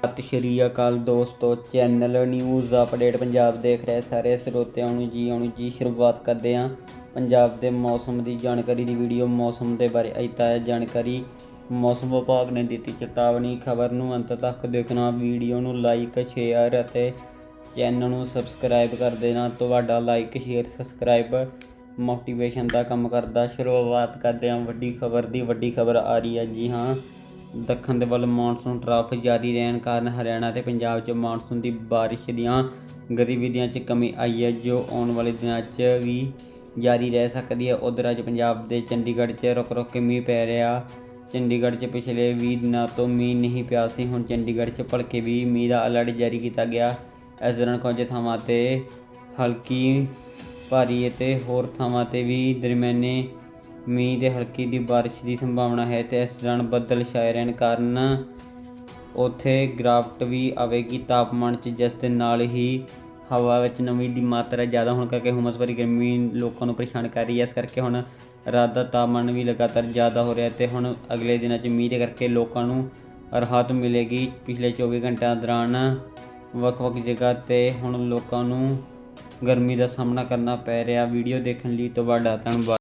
ਸਤਿ ਸ਼੍ਰੀ ਅਕਾਲ ਦੋਸਤੋ, channel news update Punjab ਦੇਖ ਰਹੇ ਸਾਰੇ ਸਰੋਤਿਆਂ ਨੂੰ ਜੀ, ਆਉਣ ਜੀ ਸ਼ੁਰੂਆਤ ਕਰਦੇ ਹਾਂ। ਪੰਜਾਬ ਦੇ ਮੌਸਮ ਦੀ ਜਾਣਕਾਰੀ ਦੀ ਵੀਡੀਓ ਮੌਸਮ ਦੇ ਬਾਰੇ ਅੱਜ ਤਾਜ਼ਾ ਜਾਣਕਾਰੀ ਮੌਸਮ ਵਿਭਾਗ ਨੇ ਦਿੱਤੀ। ਚੇਤਾਵਨੀ ਖਬਰ ਨੂੰ ਅੰਤ ਤੱਕ ਦੇਖਣਾ, ਵੀਡੀਓ ਨੂੰ ਲਾਈਕ, ਸ਼ੇਅਰ ਅਤੇ ਚੈਨਲ ਨੂੰ ਸਬਸਕ੍ਰਾਈਬ ਕਰ ਦੇਣਾ। ਤੁਹਾਡਾ ਲਾਈਕ, ਸ਼ੇਅਰ, ਸਬਸਕ੍ਰਾਈਬ ਮੋਟੀਵੇਸ਼ਨ ਦਾ ਕੰਮ ਕਰਦਾ। ਸ਼ੁਰੂਆਤ ਕਰਦੇ ਹਾਂ, ਵੱਡੀ ਖਬਰ ਦੀ ਵੱਡੀ ਖਬਰ ਆ ਰਹੀ ਹੈ ਜੀ ਹਾਂ। ਦੱਖਣ ਦੇ ਵੱਲ ਮੌਨਸੂਨ ਟਰਾਫ ਜਾਰੀ ਰਹਿਣ ਕਾਰਨ ਹਰਿਆਣਾ ਤੇ ਪੰਜਾਬ 'ਚ ਮੌਨਸੂਨ ਦੀ ਬਾਰਿਸ਼ ਦੀਆਂ ਗਤੀਵਿਧੀਆਂ 'ਚ ਕਮੀ ਆਈ ਹੈ, ਜੋ ਆਉਣ ਵਾਲੇ ਦਿਨਾਂ 'ਚ ਵੀ ਜਾਰੀ ਰਹਿ ਸਕਦੀ ਹੈ। ਉਧਰ ਅੱਜ ਪੰਜਾਬ ਦੇ ਚੰਡੀਗੜ੍ਹ 'ਚ ਰੁਕ ਰੁਕ ਕੇ ਮੀਂਹ ਪੈ ਰਿਹਾ। ਚੰਡੀਗੜ੍ਹ 'ਚ ਪਿਛਲੇ 20 ਦਿਨਾਂ ਤੋਂ ਮੀਂਹ ਨਹੀਂ ਪਿਆ ਸੀ। ਹੁਣ ਚੰਡੀਗੜ੍ਹ 'ਚ ਭਲਕੇ ਵੀ ਮੀਂਹ ਦਾ ਅਲਰਟ ਜਾਰੀ ਕੀਤਾ ਗਿਆ। ਇਸ ਦੌਰਾਨ ਕੁਝ ਥਾਵਾਂ ਤੇ ਹਲਕੀ ਭਾਰੀ ਅਤੇ ਹੋਰ ਥਾਵਾਂ ਤੇ ਵੀ ਦਰਮਿਆਨੇ ਮੀਂਹ ਦੇ ਹਲਕੀ ਦੀ ਬਾਰਿਸ਼ ਦੀ ਸੰਭਾਵਨਾ ਹੈ ਤੇ ਇਸ ਦੌਰਾਨ ਬੱਦਲ ਛਾਏ ਰਹਿਣ ਕਾਰਨ ਉੱਥੇ ਗਿਰਾਵਟ ਵੀ ਆਵੇਗੀ। ਤਾਪਮਾਨ 'ਚ ਜਿਸ ਦੇ ਨਾਲ ਹੀ ਹਵਾ ਵਿੱਚ ਨਮੀ ਦੀ ਮਾਤਰਾ ਜ਼ਿਆਦਾ ਹੋਣ ਕਰਕੇ ਹੁਮਸ ਭਰੀ ਗਰਮੀ ਲੋਕਾਂ ਨੂੰ ਪਰੇਸ਼ਾਨ ਕਰ ਰਹੀ ਹੈ। ਇਸ ਕਰਕੇ ਹੁਣ ਰਾਤ ਦਾ ਤਾਪਮਾਨ ਵੀ ਲਗਾਤਾਰ ਜ਼ਿਆਦਾ ਹੋ ਰਿਹਾ ਤੇ ਹੁਣ ਅਗਲੇ ਦਿਨਾਂ 'ਚ ਮੀਂਹ ਦੇ ਕਰਕੇ ਲੋਕਾਂ ਨੂੰ ਰਾਹਤ ਮਿਲੇਗੀ। ਪਿਛਲੇ 24 ਘੰਟਿਆਂ ਦੌਰਾਨ ਵੱਖ-ਵੱਖ ਜਗ੍ਹਾ ਤੇ ਹੁਣ ਲੋਕਾਂ ਨੂੰ ਗਰਮੀ ਦਾ ਸਾਹਮਣਾ ਕਰਨਾ ਪੈ ਰਿਹਾ। ਵੀਡੀਓ ਦੇਖਣ ਲਈ ਤੁਹਾਡਾ ਧੰਨਵਾਦ।